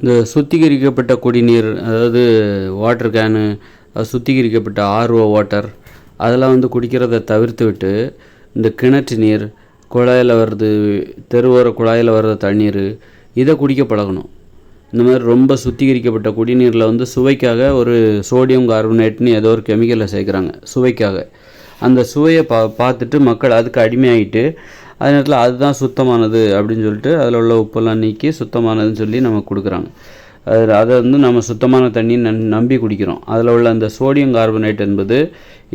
இந்த சுத்திகரிக்கப்பட்ட குடிநீர் அதாவது வாட்டர் கேனு சுத்திகரிக்கப்பட்ட ஆர்ஓ வாட்டர் அதெல்லாம் வந்து குடிக்கிறத தவிர்த்து விட்டு இந்த கிணற்று நீர் குழாயில் வர்றது தெருவோர குழாயில் வர்ற தண்ணீர் இதை குடிக்க பழகணும். இந்த மாதிரி ரொம்ப சுத்திகரிக்கப்பட்ட குடிநீரில் வந்து சுவைக்காக ஒரு சோடியம் கார்பனேட்னு ஏதோ ஒரு கெமிக்கலை சேர்க்குறாங்க சுவைக்காக. அந்த சுவையை பா பார்த்துட்டு மக்கள் அதுக்கு அடிமையாகிட்டு அதே நேரத்தில் அதுதான் சுத்தமானது அப்படின்னு சொல்லிட்டு அதில் உள்ள உப்பெல்லாம் நீக்கி சுத்தமானதுன்னு சொல்லி நமக்கு கொடுக்குறாங்க. அது அதை வந்து நம்ம சுத்தமான தண்ணி நம்பி குடிக்கிறோம். அதில் உள்ள அந்த சோடியம் கார்பனேட் என்பது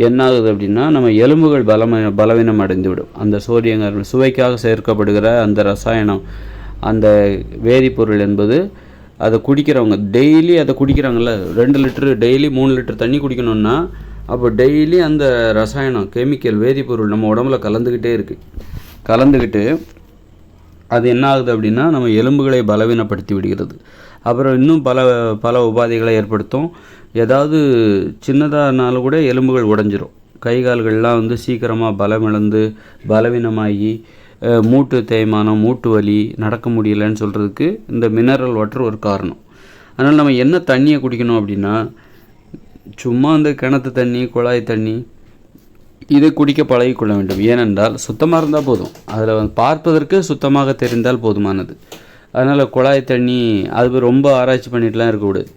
என்ன ஆகுது அப்படின்னா நம்ம எலும்புகள் பலம பலவீனம் அடைந்து விடும் அந்த சோடியம் கார்பன் சுவைக்காக சேர்க்கப்படுகிற அந்த ரசாயனம் அந்த வேதிப்பொருள் என்பது அதை குடிக்கிறவங்க டெய்லி அதை குடிக்கிறாங்கல்ல ரெண்டு லிட்டரு டெய்லி மூணு லிட்டர் தண்ணி குடிக்கணும்னா அப்போ டெய்லி அந்த ரசாயனம் கெமிக்கல் வேதிப்பொருள் நம்ம உடம்புல கலந்துக்கிட்டே இருக்குது கலந்துக்கிட்டு அது என்ன ஆகுது அப்படின்னா நம்ம எலும்புகளை பலவீனப்படுத்தி விடுகிறது அப்புறம் இன்னும் பல பல உபாதைகளை ஏற்படுத்தும். ஏதாவது சின்னதானாலும் கூட எலும்புகள் உடைஞ்சிரும். கை கால்கள்லாம் வந்து சீக்கிரமாக பலமிழந்து பலவீனமாகி மூட்டு தேய்மானம் மூட்டு வலி நடக்க முடியலன்னு சொல்கிறதுக்கு இந்த மினரல் வாட்டர் ஒரு காரணம். அதனால் நம்ம என்ன தண்ணியை குடிக்கணும் அப்படின்னா சும்மா அந்த கிணத்து தண்ணி குழாய் தண்ணி இதை குடிக்க பழகிக்கொள்ள வேண்டும். ஏனென்றால் சுத்தமாக இருந்தால் போதும். அதில் வந்து பார்ப்பதற்கு சுத்தமாக தெரிந்தால் போதுமானது. அதனால் குழாய் தண்ணி அது ரொம்ப ஆராய்ச்சி பண்ணிட்டுலாம் இருக்கக்கூடாது.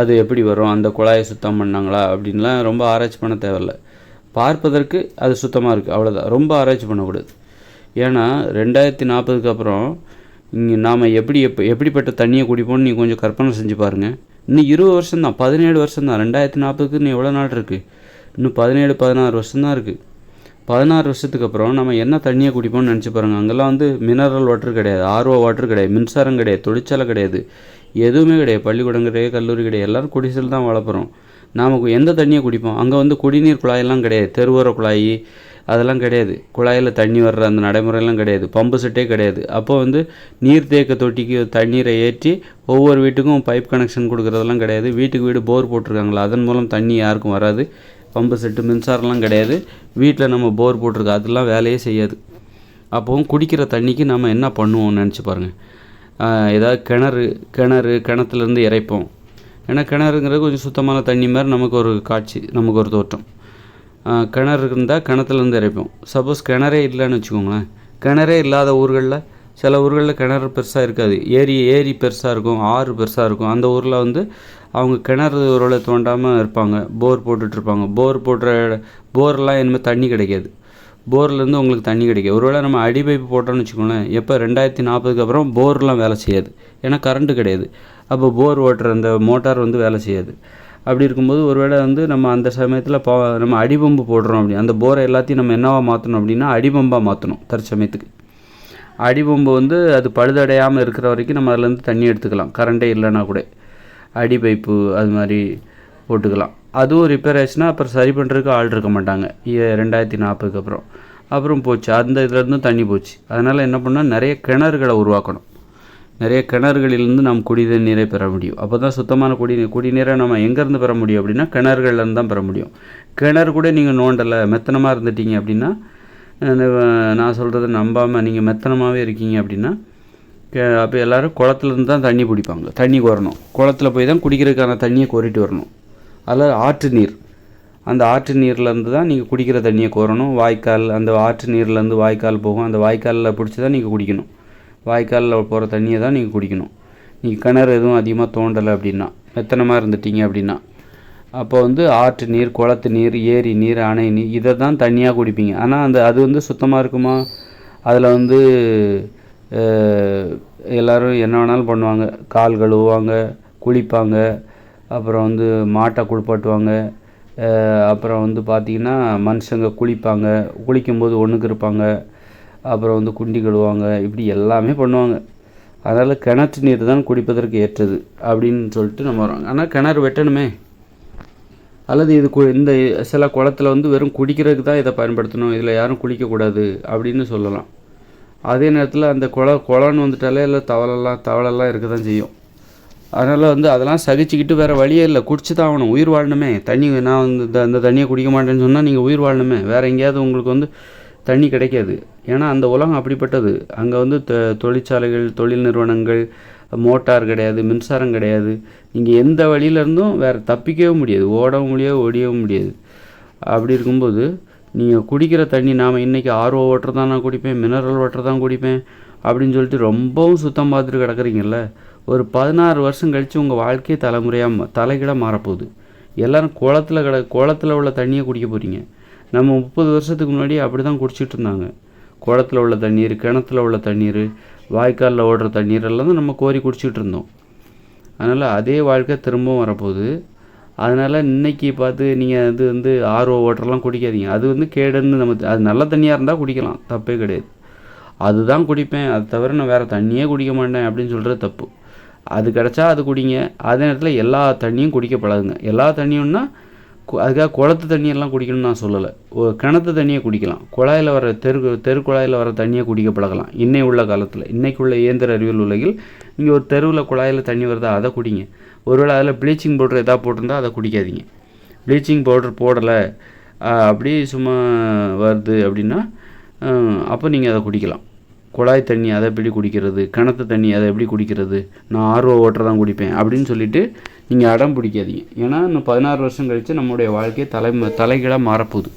அது எப்படி வரும்? அந்த குழாயை சுத்தம் பண்ணாங்களா? அப்படின்லாம் ரொம்ப ஆராய்ச்சி பண்ண தேவையில்ல. பார்ப்பதற்கு அது சுத்தமாக இருக்குது அவ்வளோதான் ரொம்ப ஆராய்ச்சி பண்ணக்கூடாது. ஏன்னா ரெண்டாயிரத்தி நாற்பதுக்கு அப்புறம் இங்கே நாம் எப்படி எப்போ எப்படிப்பட்ட தண்ணியை குடிப்போம்னு நீங்கள் கொஞ்சம் கற்பனை செஞ்சு பாருங்கள் இன்னும் இருபது வருஷம் தான் பதினேழு வருஷம் தான் ரெண்டாயிரத்தி நாற்பதுக்கு இன்னும் எவ்வளோ நாள் இருக்குது இன்னும் பதினேழு பதினாறு வருஷம் தான் இருக்குது பதினாறு வருஷத்துக்கு அப்புறம் நம்ம என்ன தண்ணியை குடிப்போம்னு நினச்சி பாருங்கள் அங்கெல்லாம் வந்து மினரல் வாட்டர் கிடையாது. ஆர்ஓ வாட்டர் கிடையாது. மின்சாரம் கிடையாது. தொழிற்சாலை கிடையாது. எதுவுமே கிடையாது. பள்ளிக்கூடம் கிடையாது கல்லூரி கிடையாது. எல்லோரும் குடிசையில் தான் வளர்ப்புறோம் நாம் எந்த தண்ணியை குடிப்போம்? அங்கே வந்து குடிநீர் குழாயெல்லாம் கிடையாது. தெருவோர குழாய் அதெல்லாம் கிடையாது. குழாயில் தண்ணி வர்ற அந்த நடைமுறையெல்லாம் கிடையாது. பம்பு செட்டே கிடையாது. அப்போ வந்து நீர்த்தேக்க தொட்டிக்கு தண்ணீரை ஏற்றி ஒவ்வொரு வீட்டுக்கும் பைப் கனெக்ஷன் கொடுக்குறதெல்லாம் கிடையாது. வீட்டுக்கு வீடு போர் போட்டிருக்காங்களா? அதன் மூலம் தண்ணி யாருக்கும் வராது. பம்பு செட்டு மின்சாரம்லாம் கிடையாது. வீட்டில் நம்ம போர் போட்டிருக்கோம் அதெல்லாம் வேலையே செய்யாது. அப்போவும் குடிக்கிற தண்ணிக்கு நம்ம என்ன பண்ணுவோம்னு நினச்சி பாருங்கள் ஏதாவது கிணறு கிணறு கிணத்துலேருந்து இறைப்போம். ஏன்னா கிணறுங்கிறது கொஞ்சம் சுத்தமான தண்ணி மாதிரி நமக்கு ஒரு காட்சி நமக்கு ஒரு தோற்றம். கிணறு இருந்தால் கிணத்துலேருந்து இறைப்போம். சப்போஸ் கிணறே இல்லைன்னு வச்சுக்கோங்களேன். கிணறே இல்லாத ஊர்களில் சில ஊர்களில் கிணறு பெருசாக இருக்காது. ஏரி ஏரி பெருசாக இருக்கும் ஆறு பெருசாக இருக்கும். அந்த ஊரில் வந்து அவங்க கிணறு ஒருவேளை தோண்டாமல் இருப்பாங்க. போர் போட்டுட்ருப்பாங்க போர் போடுற போர்லாம் இனிமேல் தண்ணி கிடைக்காது. போர்லேருந்து உங்களுக்கு தண்ணி கிடைக்கும். ஒருவேளை நம்ம அடி பைப்பு போட்டோம்னு வச்சுக்கோங்களேன் எப்போ ரெண்டாயிரத்தி நாற்பதுக்கு அப்புறம் போர்லாம் வேலை செய்யாது. ஏன்னா கரண்ட்டு கிடையாது. அப்போ போர் ஓட்டுற அந்த மோட்டார் வந்து வேலை செய்யாது. அப்படி இருக்கும்போது ஒருவேளை வந்து நம்ம அந்த சமயத்தில் பா நம்ம அடிபம்பு போடுறோம் அப்படி அந்த போரை எல்லாத்தையும் நம்ம என்னவா மாற்றணும் அப்படின்னா அடிபம்பாக மாற்றணும் தற்சமயத்துக்கு. அடிபம்பு வந்து அது பழுதடையாமல் இருக்கிற வரைக்கும் நம்ம அதுலேருந்து தண்ணி எடுத்துக்கலாம். கரண்ட்டே இல்லைன்னா கூட. அடி பைப்பு அது மாதிரி போட்டுக்கலாம். அதுவும் ரிப்பேர் ஆச்சுன்னா அப்புறம் சரி பண்ணுறதுக்கு ஆள் இருக்க மாட்டாங்க. ரெண்டாயிரத்தி நாற்பதுக்கு அப்புறம். அப்புறம் போச்சு. அந்த இதுலேருந்தும் தண்ணி போச்சு. அதனால் என்ன பண்ணால் நிறைய கிணறுகளை உருவாக்கணும். நிறைய கிணறுகளிலிருந்து நாம் குடிநீர் நீரை பெற முடியும். அப்போ தான் சுத்தமான குடிநீர் குடிநீரை நம்ம எங்கேருந்து பெற முடியும் அப்படின்னா கிணறுகள்லேருந்து தான் பெற முடியும். கிணறு கூட நீங்கள் நோண்டலை. மெத்தனமாக இருந்துட்டீங்க அப்படின்னா நான் சொல்கிறத நம்பாமல் நீங்கள் மெத்தனமாகவே இருக்கீங்க அப்படின்னா அப்போ எல்லோரும் குளத்துலேருந்து தான் தண்ணி பிடிப்பாங்க. தண்ணி கோரணும். குளத்துல போய் தான் குடிக்கிறதுக்கான தண்ணியை கோரிட்டு வரணும். அதில் ஆற்று நீர். அந்த ஆற்று நீர்லேருந்து தான் நீங்கள் குடிக்கிற தண்ணியை கோரணும். வாய்க்கால் அந்த ஆற்று நீர்லேருந்து வாய்க்கால் போகும். அந்த வாய்க்காலில் பிடிச்சி தான் நீங்கள் குடிக்கணும். வாய்க்காலில் போகிற தண்ணியை தான் நீங்கள் குடிக்கணும். நீங்கள் கிணறு எதுவும் அதிகமாக தோண்டலை அப்படின்னா மெத்தனமாக இருந்துட்டீங்க அப்படின்னா அப்போ வந்து ஆற்று நீர் குளத்து நீர் ஏரி நீர் அணை நீர் இதை தான் தண்ணியாக குடிப்பீங்க. ஆனால் அந்த அது வந்து சுத்தமாக இருக்குமா? அதில் வந்து எல்லோரும் என்ன வேணாலும் பண்ணுவாங்க. கால் கழுவுவாங்க குளிப்பாங்க அப்புறம் வந்து மாட்டை குளிப்பாட்டுவாங்க. அப்புறம் வந்து பார்த்திங்கன்னா மனுஷங்க குளிப்பாங்க. குளிக்கும்போது ஒன்றுக்கு இருப்பாங்க. அப்புறம் வந்து குண்டி கழுவாங்க இப்படி எல்லாமே பண்ணுவாங்க. அதனால் கிணற்று நீர் தான் குடிப்பதற்கு ஏற்றது அப்படின்னு சொல்லிட்டு நம்ம வரோம் ஆனால் கிணறு வெட்டணுமே. அல்லது இது கு- இந்த சில குளத்துல வந்து வெறும் குடிக்கிறதுக்கு தான் இதை பயன்படுத்தணும். இதில் யாரும் குளிக்கக்கூடாது அப்படின்னு சொல்லலாம். அதே நேரத்தில் அந்த குள குளம்னு வந்துட்டாலே இல்லை தவளெல்லாம் தவளெல்லாம் இருக்க தான் செய்யும். அதனால் வந்து அதெல்லாம் சகிச்சுக்கிட்டு வேறு வழியே இல்லை. குடிச்சு தான் ஆகணும். உயிர் வாழணுமே. தண்ணி நான் வந்து இந்த தண்ணியை குடிக்க மாட்டேன்னு சொன்னால் நீங்கள் உயிர் வாழணுமே. வேறு எங்கேயாவது உங்களுக்கு வந்து தண்ணி கிடைக்காது. ஏன்னா அந்த உலகம் அப்படிப்பட்டது. அங்கே வந்து தொ தொழிற்சாலைகள் தொழில் நிறுவனங்கள் மோட்டார் கிடையாது மின்சாரம் கிடையாது. நீங்கள் எந்த வழியிலேருந்தும் வேறு தப்பிக்கவே முடியாது. ஓடவும் முடியாது ஓடியவும் முடியாது. அப்படி இருக்கும்போது நீங்கள் குடிக்கிற தண்ணி நாம் இன்றைக்கி ஆர்ஓ வாட்டர் தான் நான் குடிப்பேன் மினரல் வாட்டர் தான் குடிப்பேன். அப்படின்னு சொல்லிட்டு ரொம்பவும் சுத்தம் பார்த்துட்டு கிடக்குறீங்கல்ல? ஒரு பதினாறு வருஷம் கழித்து உங்கள் வாழ்க்கையே தலைமுறையாக தலைகீழாக மாறப்போகுது. எல்லோரும் குளத்துல கிட குளத்தில் உள்ள தண்ணியை குடிக்க போகிறீங்க நம்ம முப்பது வருஷத்துக்கு முன்னாடி அப்படி தான் குடிச்சிட்டு இருந்தாங்க. குளத்துல உள்ள தண்ணீர் கிணத்துல உள்ள தண்ணீர் வாய்க்காலில் ஓடுற தண்ணீர் எல்லாம் தான் நம்ம கோரி குடிச்சிட்டு இருந்தோம். அதனால் அதே வாழ்க்கை திரும்பவும் வரப்போகுது. அதனால் இன்னைக்கு பார்த்து நீங்கள் அது வந்து ஆர்ஓ வாட்டர்லாம் குடிக்காதீங்க. அது வந்து கேடுன்னு நம்ம அது நல்ல தண்ணியாக இருந்தால் குடிக்கலாம். தப்பே கிடையாது. அதுதான் குடிப்பேன். அது தவிர நான் வேறு தண்ணியே குடிக்க மாட்டேன் அப்படின்னு சொல்கிறது தப்பு. அது கிடச்சா அது குடிங்க. அதே நேரத்தில் எல்லா தண்ணியும் குடிக்க பழகுங்க. எல்லா தண்ணியும்னா கு- அதுக்காக குளத்து தண்ணியெல்லாம் குடிக்கணும்னு நான் சொல்லலை. கிணத்து தண்ணியை குடிக்கலாம். குழாயில் வர தெரு தெரு குழாயில் வர தண்ணியை குடிக்க பழகலாம். இன்னை உள்ள காலத்தில் இன்றைக்குள்ள இயந்திர அறிவியல் உலகில் நீங்கள் ஒரு தெருவில் குழாயில் தண்ணி வருதா அதை குடிங்க. ஒருவேளை அதில் ப்ளீச்சிங் பவுடர் எதாவது போட்டிருந்தா அதை குடிக்காதீங்க. ப்ளீச்சிங் பவுடர் போடலை அப்படி சும்மா வருது அப்படின்னா அப்போ நீங்கள் அதை குடிக்கலாம். குழாய் தண்ணி அதை எப்படி குடிக்கிறது? கிணத்து தண்ணி அதை எப்படி குடிக்கிறது? நான் ஆர்வ வாட்டர் தான் குடிப்பேன். அப்படின்னு சொல்லிட்டு நீங்கள் அடம் பிடிக்காதீங்க. ஏன்னா இன்னும் பதினாறு வருஷம் கழித்து நம்முடைய வாழ்க்கையை தலை தலைகீழாக மாறப்போகுது.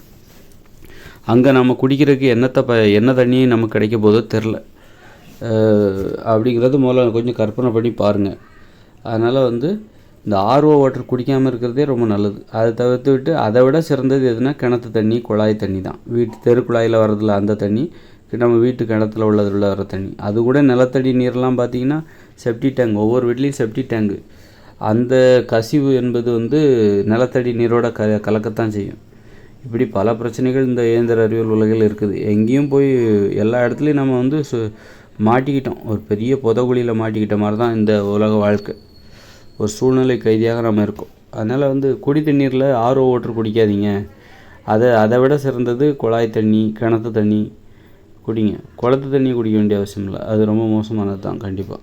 அங்கே நம்ம குடிக்கிறதுக்கு என்னத்தை ப என்ன தண்ணி நமக்கு கிடைக்க போதோ தெரில அப்படிங்கிறது முதல்ல கொஞ்சம் கற்பனை பண்ணி பாருங்கள் அதனால் வந்து இந்த ஆர்ஓ வாட்டர் குடிக்காமல் இருக்கிறதே ரொம்ப நல்லது. அதை தவிர்த்து விட்டு அதை விட சிறந்தது எதுனா கிணத்து தண்ணி குழாய் தண்ணி தான். வீட்டு தெரு குழாயில் வரதில்ல அந்த தண்ணி நம்ம வீட்டு கிணத்துல உள்ளதில் வர தண்ணி. அது கூட நிலத்தடி நீர்லாம் பார்த்தீங்கன்னா செப்டி டேங்க் ஒவ்வொரு வீட்லேயும் செப்டி டேங்கு அந்த கசிவு என்பது வந்து நிலத்தடி நீரோட க கலக்கத்தான் செய்யும். இப்படி பல பிரச்சனைகள் இந்த இயந்திர அறிவியல் உலகில் இருக்குது. எங்கேயும் போய் எல்லா இடத்துலையும் நம்ம வந்து சு மாட்டிக்கிட்டோம். ஒரு பெரிய புதகுழியில் மாட்டிக்கிட்ட மாதிரி தான் இந்த உலக வாழ்க்கை. ஒரு சூழ்நிலை கைதியாக நம்ம இருக்கோம். அதனால் வந்து குடி தண்ணீரில் ஆர்ஓ ஓட்டர் குடிக்காதீங்க. அதை அதை விட சிறந்தது குழாய் தண்ணி கிணத்து தண்ணி குடிங்க. குளத்து தண்ணி குடிக்க வேண்டிய அவசியம் இல்லை அது ரொம்ப மோசமானது தான் கண்டிப்பாக